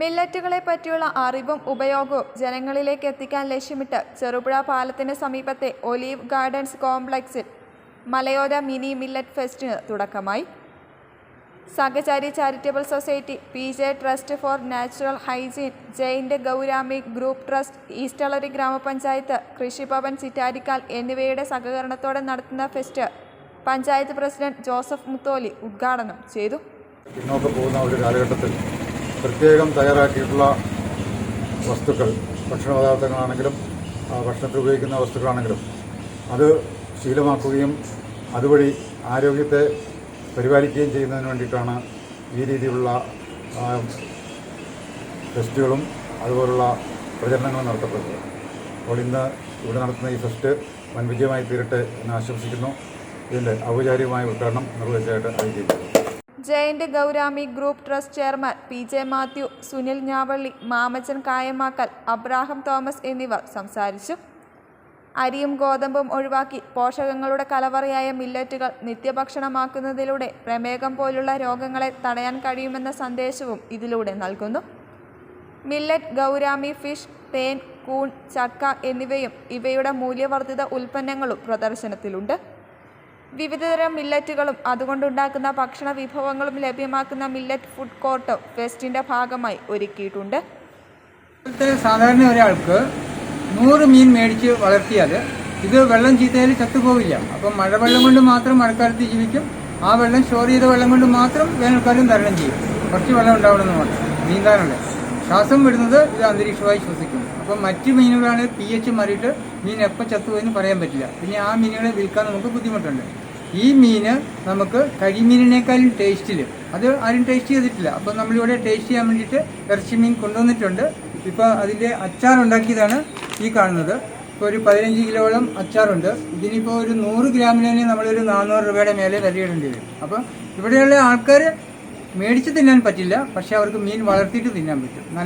മില്ലറ്റുകളെ പറ്റിയുള്ള അറിവും ഉപയോഗവും ജനങ്ങളിലേക്ക് എത്തിക്കാൻ ലക്ഷ്യമിട്ട് ചെറുപുഴ പാലത്തിന് സമീപത്തെ ഒലീവ് ഗാർഡൻസ് കോംപ്ലക്സിൽ മലയോര മിനി മില്ലറ്റ് ഫെസ്റ്റിന് തുടക്കമായി. Sahachari charitable society P J trust for natural hygiene giant gourami group trust East Eleri ഗ്രാമപഞ്ചായത്ത് കൃഷിഭവൻ ചിറ്റാരിക്കാൽ എന്നിവയുടെ സഹകരണത്തോടെ നടത്തുന്ന fest panchayat president Joseph Mutholi ഉദ്ഘാടനം ചെയ്തു. പോകുന്ന ഒരു കാലഘട്ടത്തിൽ പ്രത്യേകം തയ്യാറാക്കിയിട്ടുള്ള വസ്തുക്കൾ ഭക്ഷണ പദാർത്ഥങ്ങളാണെങ്കിലും ഭക്ഷണത്തിൽ ഉപയോഗിക്കുന്ന വസ്തുക്കളാണെങ്കിലും അത് ശീലമാക്കുകയും അതുവഴി ആരോഗ്യത്തെ പരിപാലിക്കുകയും ചെയ്യുന്നതിന് വേണ്ടിയിട്ടാണ് ഈ രീതിയിലുള്ള ഫെസ്റ്റുകളും അതുപോലുള്ള പ്രചരണങ്ങളും നടത്തപ്പെടുന്നത്. അപ്പോൾ ഇന്ന് ഇവിടെ നടത്തുന്ന ഈ ഫെസ്റ്റ് വൻ വിജയമായി തീരട്ടെ എന്ന് ആശംസിക്കുന്നു. ഇതിന്റെ ഔപചാരികമായ ഉദ്ഘാടനം നിർവഹിച്ചതായിട്ട് അറിയിക്കുന്നു giant gourami group trust chairman P J Mathew Sunil Njavally Mamachan Kayamakkal Abraham Thomas എന്നിവർ സംസാരിച്ചു. അരിയും ഗോതമ്പും ഒഴിവാക്കി പോഷകങ്ങളുടെ കലവറയായ മില്ലറ്റുകൾ നിത്യഭക്ഷണമാക്കുന്നതിലൂടെ പ്രമേഹം പോലുള്ള രോഗങ്ങളെ തടയാൻ കഴിയുമെന്ന സന്ദേശവും ഇതിലൂടെ നൽകുന്നു. മില്ലറ്റ് ഗൗരാമി ഫിഷ് തേൻ കൂൺ ചക്ക എന്നിവയും ഇവയുടെ മൂല്യവർദ്ധിത ഉൽപ്പന്നങ്ങളും പ്രദർശനത്തിലുണ്ട്. വിവിധതരം മില്ലറ്റുകളും അതുകൊണ്ടുണ്ടാക്കുന്ന ഭക്ഷണ വിഭവങ്ങളും ലഭ്യമാക്കുന്ന മില്ലറ്റ് ഫുഡ് കോർട്ടും ഫെസ്റ്റിന്റെ ഭാഗമായി ഒരുക്കിയിട്ടുണ്ട്. സാധാരണ ഒരാൾക്ക് നൂറ് മീൻ മേടിച്ച് വളർത്തിയാൽ ഇത് വെള്ളം ചീത്തയിൽ ചത്തുപോവില്ല. അപ്പം മഴവെള്ളം കൊണ്ട് മാത്രം മഴക്കാലത്ത് ജീവിക്കും. ആ വെള്ളം സ്റ്റോർ ചെയ്ത വെള്ളം കൊണ്ട് മാത്രം വേനൽക്കാലം തരണം ചെയ്യും. കുറച്ച് വെള്ളം ഉണ്ടാവണമെന്ന് മാത്രം. നീന്താനുള്ള ശ്വാസം വിടുന്നത് ഇത് അന്തരീക്ഷമായി ശ്വസിക്കും അപ്പം മറ്റ് മീനുകളാണെങ്കിൽ പി എച്ച് മാറിയിട്ട് മീൻ എപ്പോൾ ചത്തുപോയെന്ന് പറയാൻ പറ്റില്ല. പിന്നെ ആ മീനുകളെ വിൽക്കാൻ നമുക്ക് ബുദ്ധിമുട്ടുണ്ട്. ഈ മീന് നമുക്ക് കരിമീനിനേക്കാളും ടേസ്റ്റിൽ അത് ആരും ടേസ്റ്റ് ചെയ്തിട്ടില്ല. അപ്പം നമ്മളിവിടെ ടേസ്റ്റ് ചെയ്യാൻ വേണ്ടിയിട്ട് ഇറച്ചി മീൻ കൊണ്ടുവന്നിട്ടുണ്ട്. ഇപ്പോൾ അതിന്റെ അച്ചാർ ഉണ്ടാക്കിയതാണ് ഈ കാണുന്നത്. ഇപ്പോൾ ഒരു പതിനഞ്ച് കിലോളം അച്ചാറുണ്ട്. ഇതിനിപ്പോൾ ഒരു നൂറ് ഗ്രാമിന് നമ്മളൊരു നാനൂറ് രൂപയുടെ മേലെ വിലയിടേണ്ടി വരും. അപ്പം ഇവിടെയുള്ള ആൾക്കാർ മേടിച്ച് തിന്നാൻ പറ്റില്ല. പക്ഷേ അവർക്ക് മീൻ വളർത്തിയിട്ട് തിന്നാൻ പറ്റും.